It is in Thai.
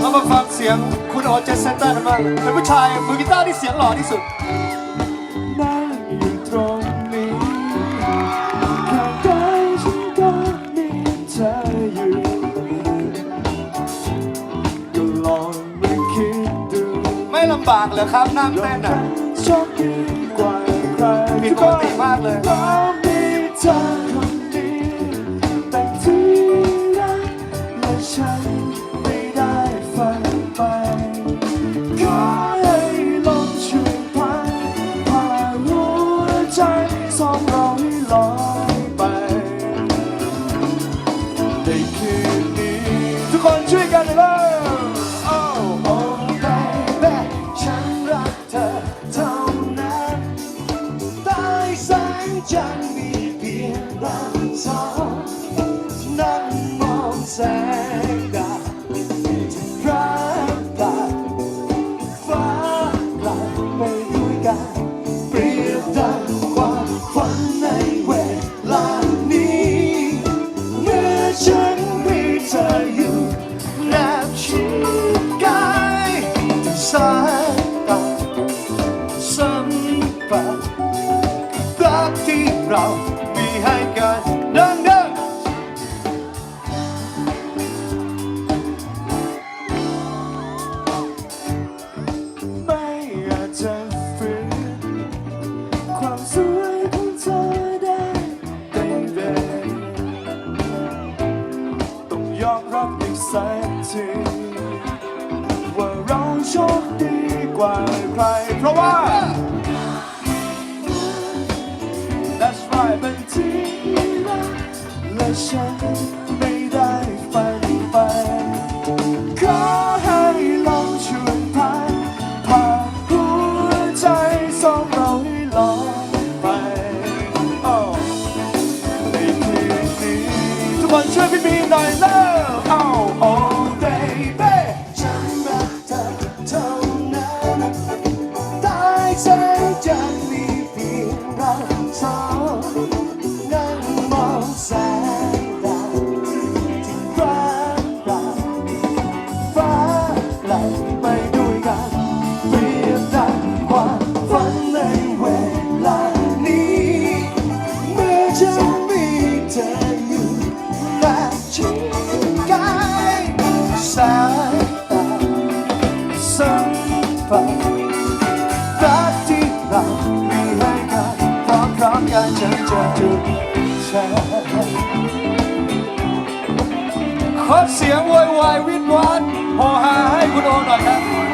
เรามาฟังเสียงคุณโอเจสเซนเตอร์กันบ้างเป็นผู้ชายมือกีตาร์ที่เสียงหล่อที่สุด นั่งอยู่ตรงนี้ข้างกายฉันก็มีเธออยู่ ลำบากเลยครับนั่งเต้นอะโชคดีกว่าใครผิดปกติมากเลย เรามีให้กันดังๆไม่อาจจะฝืนความสวยของเธอได้ baby ต้องยอมรับอีกสักทีว่าเราโชคดีกว่าใครเพราะว่า แล ร้อมๆกันจะเจอจุดแชร์ขอเสียงวอยวายวิดวานพอหาให้คุณโอหน่อยครับ